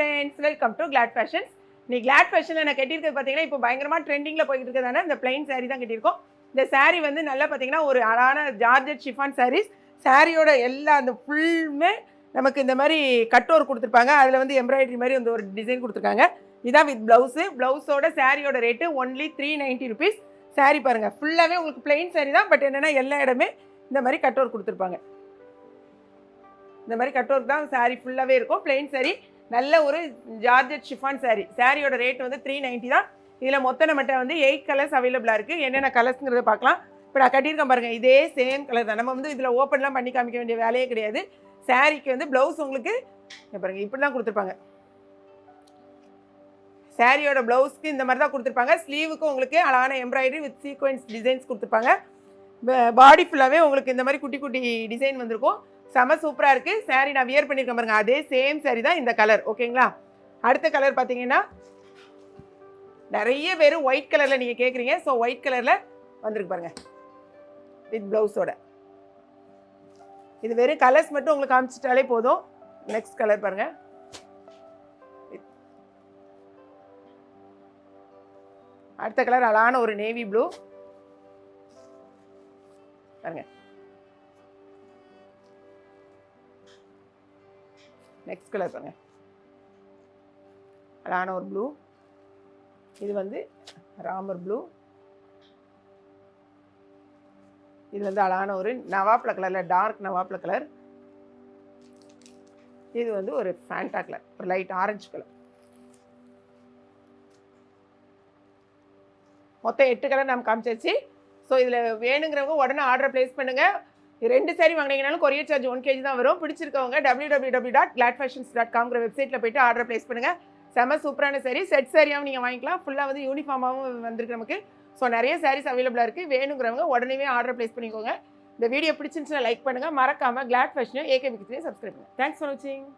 Friends welcome to Glad Fashions நீ Glad ஃபேஷனில் நான் கட்டியிருக்கிறது பார்த்தீங்கன்னா இப்போ பயங்கரமாக ட்ரெண்டிங்கில் போயிட்டு இருக்கிறதான இந்த பிளைன் சாரீ தான் கட்டியிருக்கோம். இந்த saree வந்து நல்லா பார்த்தீங்கன்னா ஒரு அழகான ஜார்ஜட் ஷிஃபான் சாரீஸ் சாரியோட எல்லா அந்த ஃபுல்லுமே நமக்கு இந்த மாதிரி கட் கொடுத்துருப்பாங்க. அதில் வந்து எம்ப்ராய்டரி மாதிரி வந்து ஒரு டிசைன் கொடுத்துருக்காங்க. இதான் வித் ப்ளவுஸு ப்ளவுஸோட சாரியோட rate only three ninety rupees saree பாருங்கள் ஃபுல்லாகவே உங்களுக்கு பிளைன் saree தான். பட் என்னென்னா எல்லா இடமே இந்த மாதிரி கட் கொடுத்துருப்பாங்க. இந்த மாதிரி கட் தான் saree ஃபுல்லாகவே இருக்கும். Plain saree. நல்ல ஒரு ஜார்ஜட் ஷிஃபான் சாரீ சாரியோட ரேட் வந்து த்ரீ நைன்ட்டி தான். இதில் மொத்த நம்மகிட்ட வந்து எயிட் கலர்ஸ் அவைலபிளாக இருக்குது என்னென்ன கலர்ஸுங்கிறத பார்க்கலாம். இப்போ நான் கட்டியிருக்கேன் பாருங்கள் இதே சேம் கலர் தான். நம்ம வந்து இதில் ஓப்பன்லாம் பண்ணி காமிக்க வேண்டிய வேலையே கிடையாது. சாரீக்கு வந்து ப்ளவுஸ் உங்களுக்கு பாருங்கள் பாருங்க இப்படி தான் கொடுத்துருப்பாங்க. சாரியோட ப்ளவுஸ்க்கு இந்த மாதிரி தான் கொடுத்துருப்பாங்க. ஸ்லீவுக்கு உங்களுக்கு அழகான எம்ப்ராய்டரி வித் சீக்வன்ஸ் டிசைன்ஸ் கொடுத்துருப்பாங்க. பாடி ஃபுல்லாகவே உங்களுக்கு இந்த மாதிரி குட்டி குட்டி டிசைன் வந்திருக்கும். செம சூப்பராக இருக்குது saree நான் வியர் பண்ணியிருக்கேன் பாருங்க. அதே சேம் saree தான் இந்த கலர் ஓகேங்களா அடுத்த கலர் பார்த்தீங்கன்னா நிறைய பேர் ஒயிட் கலரில் நீங்கள் கேட்குறீங்க ஸோ ஒயிட் கலரில் வந்திருக்கு பாருங்க. வித் ப்ளவுஸோட இது வெறும் கலர்ஸ் மட்டும் உங்களுக்கு காமிச்சிட்டாலே போதும். நெக்ஸ்ட் கலர் பாருங்க. அடுத்த கலர் அழகான ஒரு நேவி ப்ளூ பாருங்க. நெக்ஸ்ட் கலர் பாருங்க. அழகான ஒரு ப்ளூ இது வந்து ராமர் ப்ளூ இது வந்து அழகான ஒரு நவாப்பில் கலரில் டார்க் நவாப்பில் கலர் இது வந்து ஒரு ஃபேண்டா கலர் ஒரு லைட் ஆரஞ்சு கலர் மொத்தம் எட்டு கலர் நம்ம காமிச்சாச்சு. ஸோ இதில் வேணுங்கிறவங்க உடனே ஆர்டர் ப்ளேஸ் பண்ணுங்கள் ரெண்டு சாரி வாங்கினீங்கனாலும் கொரியர் சார்ஜ் ஒன் கேஜி தான் வரும். பிடிச்சிருக்கவங்க W W W dot Glad Fashions dot காம்ங்கிற வெப்சைட்டில் போயிட்டு ஆர்டர் ப்ளேஸ் பண்ணுங்கள் செம சூப்பரான சாரி செட் சாரியாகவும் நீங்கள் வாங்கிக்கலாம். ஃபுல்லாக வந்து யூனிஃபார்மாகவும் வந்திருக்கு நமக்கு. ஸோ நிறைய சாரீஸ் அவைலபிளாக இருக்குது வேணுங்கிறவங்க உடனே ஆர்டர் ப்ளேஸ் பண்ணிக்கோங்க. இந்த வீடியோ பிடிச்சிருந்துச்சுன்னா லைக் பண்ணுங்கள் மறக்காமல் கிளாட் ஃபேஷனையும் ஏகே விக்கிட்டையும் சப்ஸ்கிரைப் பண்ணுங்கள் தேங்க்ஸ் ஃபார் வாட்சிங்